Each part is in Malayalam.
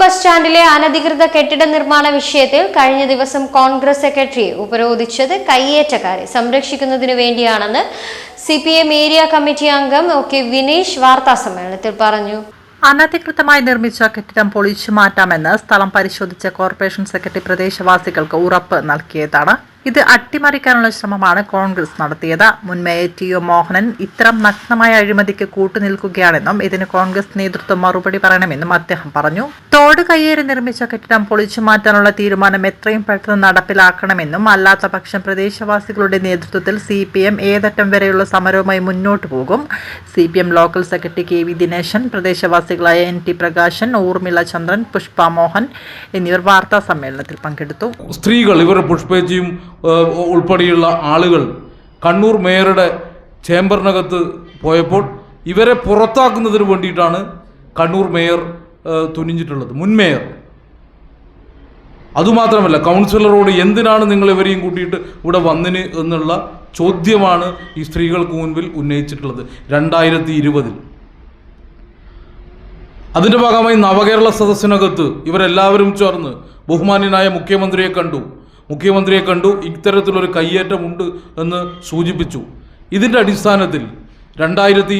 ബസ് സ്റ്റാൻഡിലെ അനധികൃത കെട്ടിട നിർമ്മാണ വിഷയത്തിൽ കഴിഞ്ഞ ദിവസം കോൺഗ്രസ് സെക്രട്ടറിയെ ഉപരോധിച്ചത് കയ്യേറ്റക്കാരെ സംരക്ഷിക്കുന്നതിനു വേണ്ടിയാണെന്ന് C P M area committee അംഗം ഒ കെ വിനീഷ് വാർത്താസമ്മേളനത്തിൽ പറഞ്ഞു. അനധികൃതമായി നിർമ്മിച്ച കെട്ടിടം പൊളിച്ചു മാറ്റാമെന്ന് സ്ഥലം പരിശോധിച്ച കോർപ്പറേഷൻ സെക്രട്ടറി പ്രദേശവാസികൾക്ക് ഉറപ്പ് നൽകിയതാണ്. ഇത് അട്ടിമറിക്കാനുള്ള ശ്രമമാണ് കോൺഗ്രസ് നടത്തിയത്. മുൻ മേയർ ടി ഒ മോഹനൻ ഇത്തരം നഗ്നമായ അഴിമതിക്ക് കൂട്ടുനിൽക്കുകയാണെന്നും ഇതിന് കോൺഗ്രസ് നേതൃത്വം മറുപടി പറയണമെന്നും അദ്ദേഹം പറഞ്ഞു. തോട് കയ്യേറി നിർമ്മിച്ച കെട്ടിടം പൊളിച്ചു മാറ്റാനുള്ള തീരുമാനം എത്രയും പെട്ടെന്ന് നടപ്പിലാക്കണമെന്നും അല്ലാത്ത പക്ഷം പ്രദേശവാസികളുടെ നേതൃത്വത്തിൽ സി പി എം ഏതറ്റം വരെയുള്ള സമരവുമായി മുന്നോട്ടു പോകും. C P M local secretary K V Dineshan പ്രദേശവാസികളായ N T Prakashan Urmila Chandran Pushpa Mohan എന്നിവർ വാർത്താ സമ്മേളനത്തിൽ പങ്കെടുത്തു. സ്ത്രീകൾ ഇവർ പുഷ്പേച്ചിയും ഏഹ്, ഉൾപ്പെടെയുള്ള ആളുകൾ കണ്ണൂർ മേയറുടെ ചേംബറിനകത്ത് പോയപ്പോൾ ഇവരെ പുറത്താക്കുന്നതിന് വേണ്ടിയിട്ടാണ് കണ്ണൂർ മേയർ തുനിഞ്ഞിട്ടുള്ളത്. മുൻ മേയർ. അതുമാത്രമല്ല കൗൺസിലറോട് എന്തിനാണ് നിങ്ങൾ ഇവരെയും കൂട്ടിയിട്ട് ഇവിടെ വന്നിന് എന്നുള്ള ചോദ്യമാണ് ഈ സ്ത്രീകൾക്ക് മുൻപിൽ ഉന്നയിച്ചിട്ടുള്ളത്. രണ്ടായിരത്തി ഇരുപതിൽ അതിന്റെ ഭാഗമായി നവകേരള സദസ്സിനകത്ത് ഇവരെല്ലാവരും ചേർന്ന് ബഹുമാന്യനായ മുഖ്യമന്ത്രിയെ കണ്ടു. മുഖ്യമന്ത്രിയെ കണ്ടു ഇത്തരത്തിലൊരു കയ്യേറ്റമുണ്ട് എന്ന് സൂചിപ്പിച്ചു. ഇതിന്റെ അടിസ്ഥാനത്തിൽ രണ്ടായിരത്തി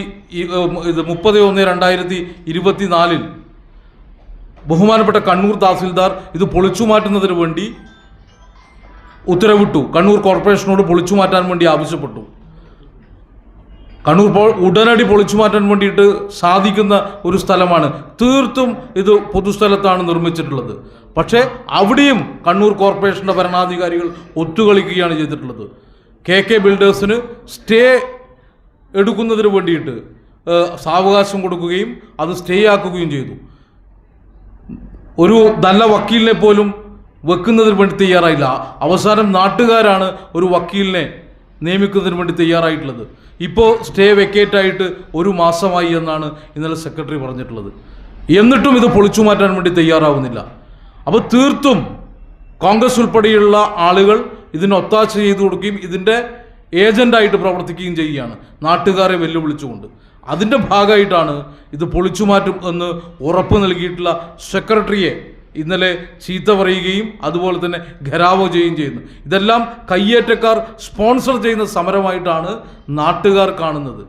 ഇത് മുപ്പത് ഒന്ന് രണ്ടായിരത്തി ഇരുപത്തി നാലിൽ ബഹുമാനപ്പെട്ട കണ്ണൂർ തഹസിൽദാർ ഇത് പൊളിച്ചു മാറ്റുന്നതിന് വേണ്ടി ഉത്തരവിട്ടു. കണ്ണൂർ കോർപ്പറേഷനോട് പൊളിച്ചു മാറ്റാൻ വേണ്ടി ആവശ്യപ്പെട്ടു. കണ്ണൂർ ഇപ്പോൾ ഉടനടി പൊളിച്ചു മാറ്റാൻ വേണ്ടിയിട്ട് സാധിക്കുന്ന ഒരു സ്ഥലമാണ്. തീർത്തും ഇത് പൊതുസ്ഥലത്താണ് നിർമ്മിച്ചിട്ടുള്ളത്. പക്ഷേ അവിടെയും കണ്ണൂർ കോർപ്പറേഷന്റെ ഭരണാധികാരികൾ ഒത്തുകളിക്കുകയാണ് ചെയ്തിട്ടുള്ളത്. കെ കെ ബിൽഡേഴ്സിന് സ്റ്റേ എടുക്കുന്നതിന് വേണ്ടിയിട്ട് സാവകാശം കൊടുക്കുകയും അത് സ്റ്റേ ആക്കുകയും ചെയ്തു. ഒരു നല്ല വക്കീലിനെ പോലും വെക്കുന്നതിന് വേണ്ടി തയ്യാറായില്ല. അവസാനം നാട്ടുകാരാണ് ഒരു വക്കീലിനെ നിയമിക്കുന്നതിന് വേണ്ടി തയ്യാറായിട്ടുള്ളത്. ഇപ്പോൾ സ്റ്റേ വെക്കേറ്റ് ആയിട്ട് ഒരു മാസമായി എന്നാണ് ഇന്നലെ സെക്രട്ടറി പറഞ്ഞിട്ടുള്ളത്. എന്നിട്ടും ഇത് പൊളിച്ചു മാറ്റാൻ വേണ്ടി തയ്യാറാവുന്നില്ല. അപ്പോൾ തീർത്തും കോൺഗ്രസ് ഉൾപ്പെടെയുള്ള ആളുകൾ ഇതിന് ഒത്താശ ചെയ്തു കൊടുക്കുകയും ഇതിന്റെ ഏജന്റായിട്ട് പ്രവർത്തിക്കുകയും ചെയ്യുകയാണ്. നാട്ടുകാരെ വെല്ലുവിളിച്ചുകൊണ്ട്. അതിന്റെ ഭാഗമായിട്ടാണ് ഇത് പൊളിച്ചു മാറ്റും എന്ന് ഉറപ്പ് നൽകിയിട്ടുള്ള സെക്രട്ടറിയെ ഇന്നലെ ചീത്ത പറയുകയും അതുപോലെ തന്നെ ഘരാവോ ചെയ്യുകയും ചെയ്യുന്നു. ഇതെല്ലാം കയ്യേറ്റക്കാർ സ്പോൺസർ ചെയ്യുന്ന സമരമായിട്ടാണ് നാട്ടുകാർ കാണുന്നത്.